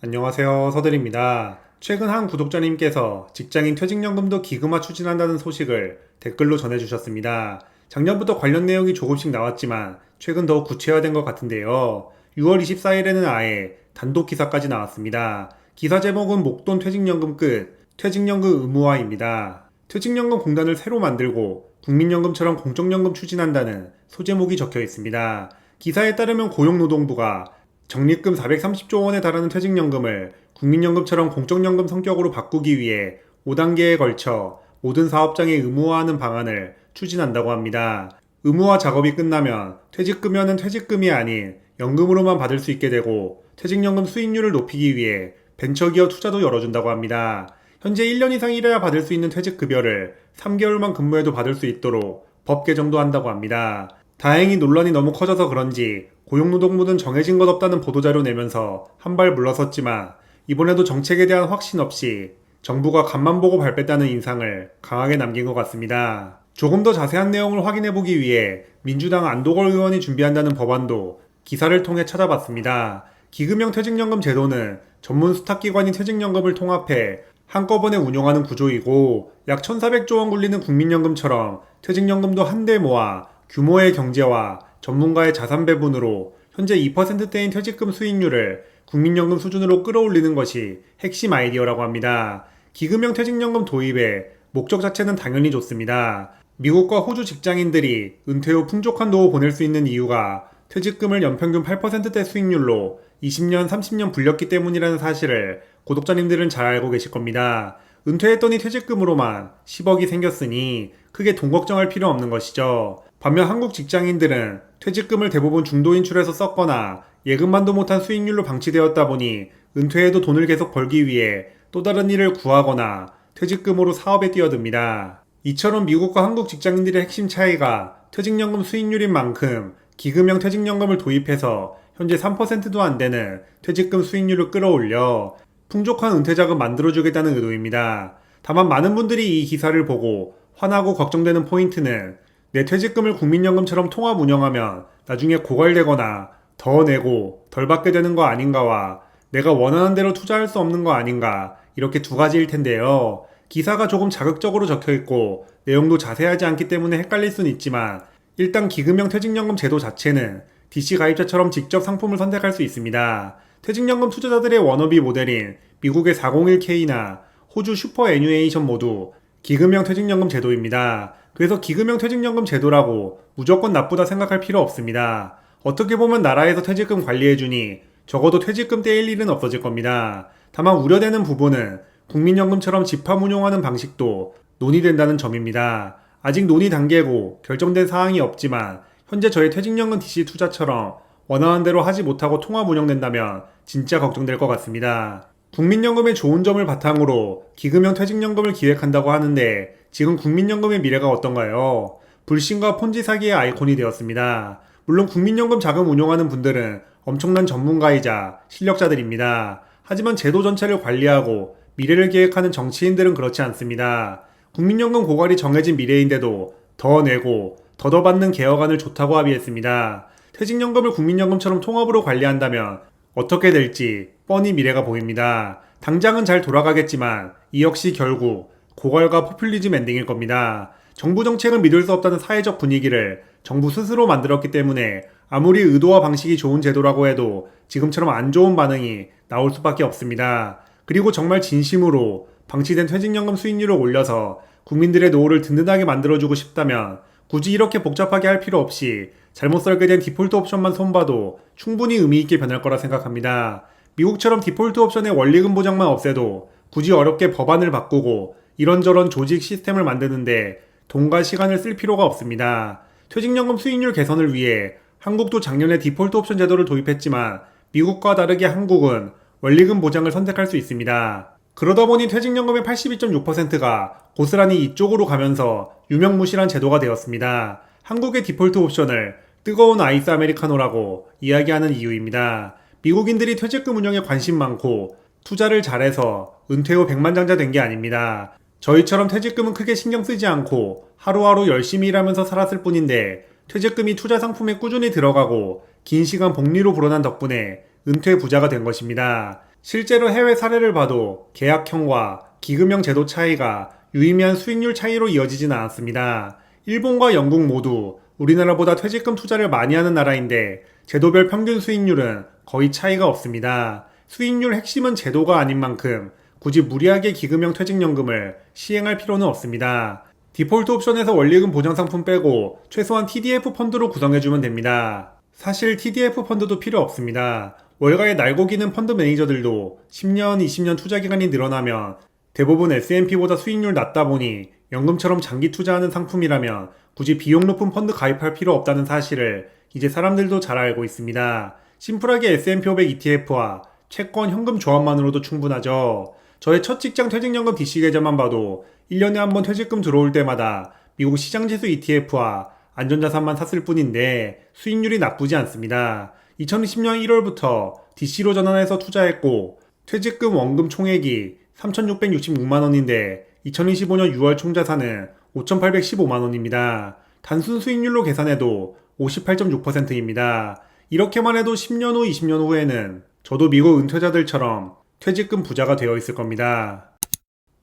안녕하세요. 서들입니다. 최근 한 구독자님께서 직장인 퇴직연금도 기금화 추진한다는 소식을 댓글로 전해주셨습니다. 작년부터 관련 내용이 조금씩 나왔지만 최근 더욱 구체화된 것 같은데요. 6월 24일에는 아예 단독 기사까지 나왔습니다. 기사 제목은 목돈 퇴직연금 끝, 퇴직연금 의무화입니다. 퇴직연금 공단을 새로 만들고 국민연금처럼 공적연금 추진한다는 소제목이 적혀 있습니다. 기사에 따르면 고용노동부가 적립금 430조 원에 달하는 퇴직연금을 국민연금처럼 공적연금 성격으로 바꾸기 위해 5단계에 걸쳐 모든 사업장에 의무화하는 방안을 추진한다고 합니다. 의무화 작업이 끝나면 퇴직금연은 퇴직금이 아닌 연금으로만 받을 수 있게 되고 퇴직연금 수익률을 높이기 위해 벤처기업 투자도 열어준다고 합니다. 현재 1년 이상 일해야 받을 수 있는 퇴직급여를 3개월만 근무해도 받을 수 있도록 법 개정도 한다고 합니다. 다행히 논란이 너무 커져서 그런지 고용노동부는 정해진 것 없다는 보도자료 내면서 한 발 물러섰지만 이번에도 정책에 대한 확신 없이 정부가 간만 보고 발뺐다는 인상을 강하게 남긴 것 같습니다. 조금 더 자세한 내용을 확인해 보기 위해 민주당 안도걸 의원이 준비한다는 법안도 기사를 통해 찾아봤습니다. 기금형 퇴직연금 제도는 전문 수탁기관이 퇴직연금을 통합해 한꺼번에 운용하는 구조이고 약 1,400조 원 굴리는 국민연금처럼 퇴직연금도 한데 모아 규모의 경제와 전문가의 자산 배분으로 현재 2%대인 퇴직금 수익률을 국민연금 수준으로 끌어올리는 것이 핵심 아이디어라고 합니다. 기금형 퇴직연금 도입의 목적 자체는 당연히 좋습니다. 미국과 호주 직장인들이 은퇴 후 풍족한 노후 보낼 수 있는 이유가 퇴직금을 연평균 8%대 수익률로 20년, 30년 불렸기 때문이라는 사실을 구독자님들은 잘 알고 계실 겁니다. 은퇴했더니 퇴직금으로만 10억이 생겼으니 크게 돈 걱정할 필요 없는 것이죠. 반면 한국 직장인들은 퇴직금을 대부분 중도 인출해서 썼거나 예금만도 못한 수익률로 방치되었다 보니 은퇴해도 돈을 계속 벌기 위해 또 다른 일을 구하거나 퇴직금으로 사업에 뛰어듭니다. 이처럼 미국과 한국 직장인들의 핵심 차이가 퇴직연금 수익률인 만큼 기금형 퇴직연금을 도입해서 현재 3%도 안 되는 퇴직금 수익률을 끌어올려 풍족한 은퇴자금 만들어주겠다는 의도입니다. 다만 많은 분들이 이 기사를 보고 화나고 걱정되는 포인트는 내 퇴직금을 국민연금처럼 통합 운영하면 나중에 고갈되거나 더 내고 덜 받게 되는 거 아닌가와 내가 원하는 대로 투자할 수 없는 거 아닌가 이렇게 두 가지일 텐데요. 기사가 조금 자극적으로 적혀 있고 내용도 자세하지 않기 때문에 헷갈릴 수는 있지만 일단 기금형 퇴직연금 제도 자체는 DC 가입자처럼 직접 상품을 선택할 수 있습니다. 퇴직연금 투자자들의 워너비 모델인 미국의 401k나 호주 슈퍼 애뉴에이션 모두 기금형 퇴직연금 제도입니다. 그래서 기금형 퇴직연금 제도라고 무조건 나쁘다 생각할 필요 없습니다. 어떻게 보면 나라에서 퇴직금 관리해주니 적어도 퇴직금 떼일 일은 없어질 겁니다. 다만 우려되는 부분은 국민연금처럼 집합 운용하는 방식도 논의된다는 점입니다. 아직 논의 단계고 결정된 사항이 없지만 현재 저희 퇴직연금 DC 투자처럼 원하는 대로 하지 못하고 통합 운영된다면 진짜 걱정될 것 같습니다. 국민연금의 좋은 점을 바탕으로 기금형 퇴직연금을 기획한다고 하는데 지금 국민연금의 미래가 어떤가요? 불신과 폰지 사기의 아이콘이 되었습니다. 물론 국민연금 자금 운용하는 분들은 엄청난 전문가이자 실력자들입니다. 하지만 제도 전체를 관리하고 미래를 계획하는 정치인들은 그렇지 않습니다. 국민연금 고갈이 정해진 미래인데도 더 내고 더더 받는 개혁안을 좋다고 합의했습니다. 퇴직연금을 국민연금처럼 통합으로 관리한다면 어떻게 될지 뻔히 미래가 보입니다. 당장은 잘 돌아가겠지만 이 역시 결국 고갈과 포퓰리즘 엔딩일 겁니다. 정부 정책은 믿을 수 없다는 사회적 분위기를 정부 스스로 만들었기 때문에 아무리 의도와 방식이 좋은 제도라고 해도 지금처럼 안 좋은 반응이 나올 수밖에 없습니다. 그리고 정말 진심으로 방치된 퇴직연금 수익률을 올려서 국민들의 노후를 든든하게 만들어주고 싶다면 굳이 이렇게 복잡하게 할 필요 없이 잘못 설계된 디폴트 옵션만 손봐도 충분히 의미있게 변할 거라 생각합니다. 미국처럼 디폴트 옵션의 원리금 보장만 없애도 굳이 어렵게 법안을 바꾸고 이런저런 조직 시스템을 만드는데 돈과 시간을 쓸 필요가 없습니다. 퇴직연금 수익률 개선을 위해 한국도 작년에 디폴트 옵션 제도를 도입했지만 미국과 다르게 한국은 원리금 보장을 선택할 수 있습니다. 그러다 보니 퇴직연금의 82.6%가 고스란히 이쪽으로 가면서 유명무실한 제도가 되었습니다. 한국의 디폴트 옵션을 뜨거운 아이스 아메리카노라고 이야기하는 이유입니다. 미국인들이 퇴직금 운영에 관심 많고 투자를 잘해서 은퇴 후 백만장자 된 게 아닙니다. 저희처럼 퇴직금은 크게 신경 쓰지 않고 하루하루 열심히 일하면서 살았을 뿐인데 퇴직금이 투자 상품에 꾸준히 들어가고 긴 시간 복리로 불어난 덕분에 은퇴 부자가 된 것입니다. 실제로 해외 사례를 봐도 계약형과 기금형 제도 차이가 유의미한 수익률 차이로 이어지진 않았습니다. 일본과 영국 모두 우리나라보다 퇴직금 투자를 많이 하는 나라인데 제도별 평균 수익률은 거의 차이가 없습니다. 수익률 핵심은 제도가 아닌 만큼 굳이 무리하게 기금형 퇴직연금을 시행할 필요는 없습니다. 디폴트 옵션에서 원리금 보장 상품 빼고 최소한 TDF 펀드로 구성해주면 됩니다. 사실 TDF 펀드도 필요 없습니다. 월가에 날고 기는 펀드 매니저들도 10년, 20년 투자 기간이 늘어나면 대부분 S&P보다 수익률 낮다 보니 연금처럼 장기 투자하는 상품이라면 굳이 비용 높은 펀드 가입할 필요 없다는 사실을 이제 사람들도 잘 알고 있습니다. 심플하게 S&P 500 ETF와 채권 현금 조합만으로도 충분하죠. 저의 첫 직장 퇴직연금 DC 계좌만 봐도 1년에 한 번 퇴직금 들어올 때마다 미국 시장지수 ETF와 안전자산만 샀을 뿐인데 수익률이 나쁘지 않습니다. 2020년 1월부터 DC로 전환해서 투자했고 퇴직금 원금 총액이 3,666만 원인데 2025년 6월 총자산은 5,815만 원입니다. 단순 수익률로 계산해도 58.6%입니다. 이렇게만 해도 10년 후, 20년 후에는 저도 미국 은퇴자들처럼 퇴직금 부자가 되어 있을 겁니다.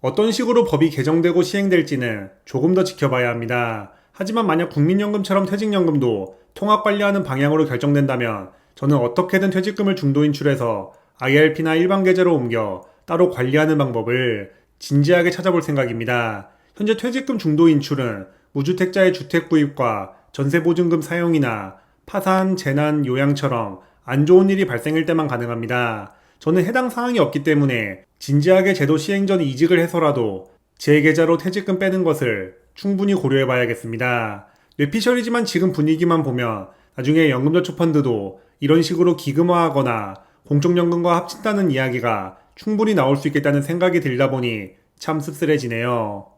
어떤 식으로 법이 개정되고 시행될지는 조금 더 지켜봐야 합니다. 하지만 만약 국민연금처럼 퇴직연금도 통합 관리하는 방향으로 결정된다면 저는 어떻게든 퇴직금을 중도 인출해서 IRP나 일반 계좌로 옮겨 따로 관리하는 방법을 진지하게 찾아볼 생각입니다. 현재 퇴직금 중도 인출은 무주택자의 주택 구입과 전세 보증금 사용이나 파산, 재난, 요양처럼 안 좋은 일이 발생할 때만 가능합니다. 저는 해당 사항이 없기 때문에 진지하게 제도 시행 전 이직을 해서라도 제 계좌로 퇴직금 빼는 것을 충분히 고려해 봐야겠습니다. 뇌피셜이지만 지금 분위기만 보면 나중에 연금저축펀드도 이런 식으로 기금화하거나 공적연금과 합친다는 이야기가 충분히 나올 수 있겠다는 생각이 들다 보니 참 씁쓸해지네요.